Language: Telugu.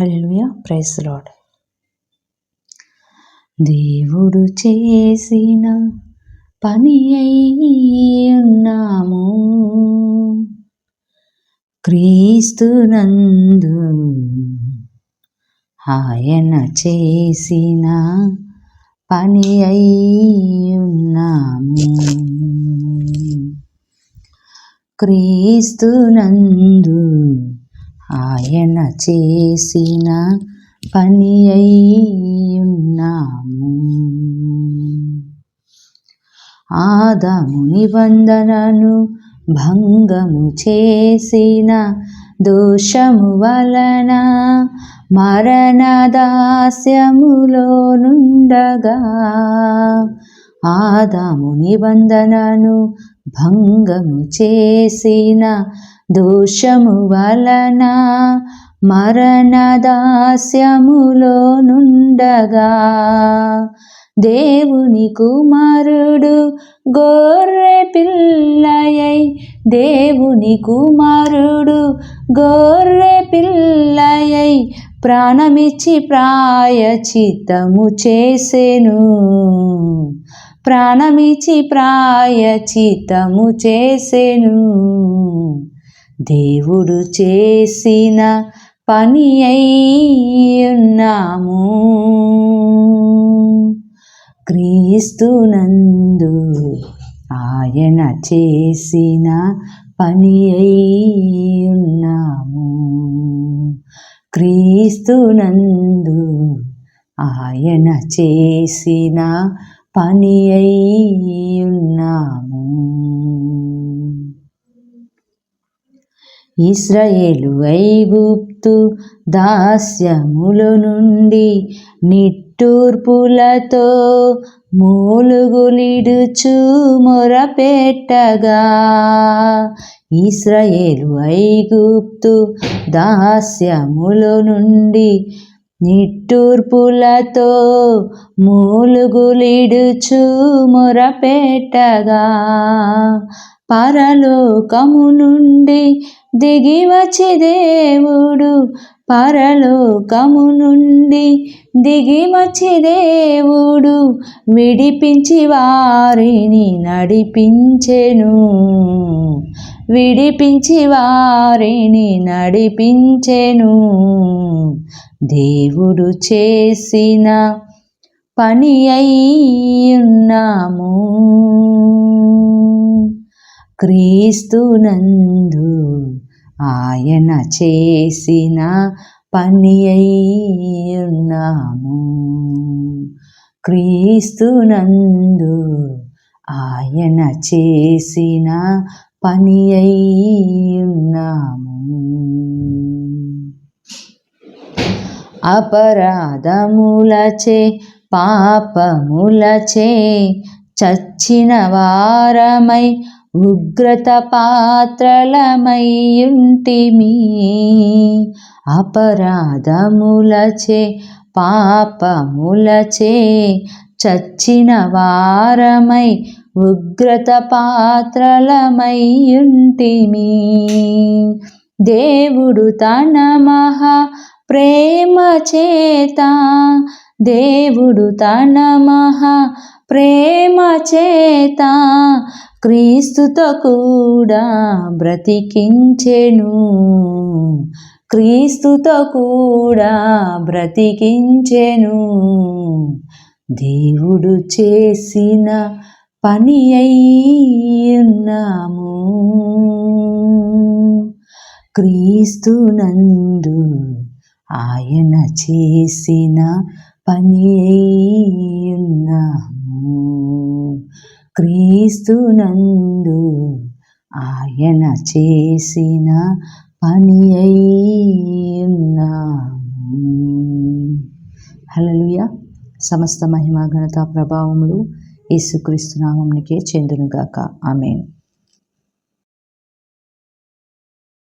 హల్లెలూయా. ప్రైస్ లాడ్ దేవుడు చేసిన పని అయి ఉన్నాము. క్రీస్తునందు ఆయన చేసిన పని అయి ఉన్నాము. క్రీస్తునందు ఆయన చేసిన పని అయ్యున్నాము. ఆదాము నిబంధనను భంగము చేసిన దోషము వలన మరణదాస్యములో నుండగా ఆదాము నిబంధనను భంగము చేసిన దోషము వలన మరణదాస్యములో నుండగా. దేవుని కుమారుడు గొర్రె పిల్లయై దేవుని కుమారుడు గొర్రె పిల్లయై ప్రాణమిచ్చి ప్రాయచితము చేసెను. ప్రాణమిచ్చి ప్రాయచితము చేసెను. దేవుడు చేసిన పని అయ్యున్నాము. క్రీస్తునందు ఆయన చేసిన పని అయ్యున్నాము. క్రీస్తునందు ఆయన చేసిన పని ఉన్నాము. ఇస్రయేలు ఐగుప్తు దాస్యముల నుండి నిట్టూర్పులతో మూలుగులిడుచు మొరపెట్టగా. ఇస్రయేలు ఐగుప్తు దాస్యముల నుండి నిట్టూర్పులతో మూలుగులిడుచు మొరపెట్టగా. పరలోకము నుండి దిగి వచ్చి దేవుడు. పరలోకము నుండి దిగి వచ్చి దేవుడు. విడిపించి వారిని నడిపించెను. విడిపించి వారిని నడిపించెను. దేవుడు చేసిన పని అయ్యున్నాము క్రీస్తునందు ఆయన చేసిన పని అయ్యున్నాము. క్రీస్తునందు ఆయన చేసిన పని అయ్యున్నాము. అపరాధములచే పాపములచే చచ్చిన వారమై ఉగ్రత పాత్రలమయ్యుంటిమి అపరాధములచే పాపములచే చచ్చిన వారమై ఉగ్రత పాత్రలమయ్యుంటిమి దేవుడు తన మహా ప్రేమ చేత దేవుడు తన మహా ప్రేమ చేత క్రీస్తుతో కూడా బ్రతికించెను. క్రీస్తుతో కూడా బ్రతికించెను. దేవుడు చేసిన పని అయ్యున్నాము. క్రీస్తునందు ఆయన చేసిన పని ఉన్నాము క్రీస్తునందు ఆయన చేసిన పని ఉన్నాము హలలుయ సమస్త మహిమ ఘనత ప్రభావములు యేసుక్రీస్తునామంనికే చెందునుగాక. ఆమెను.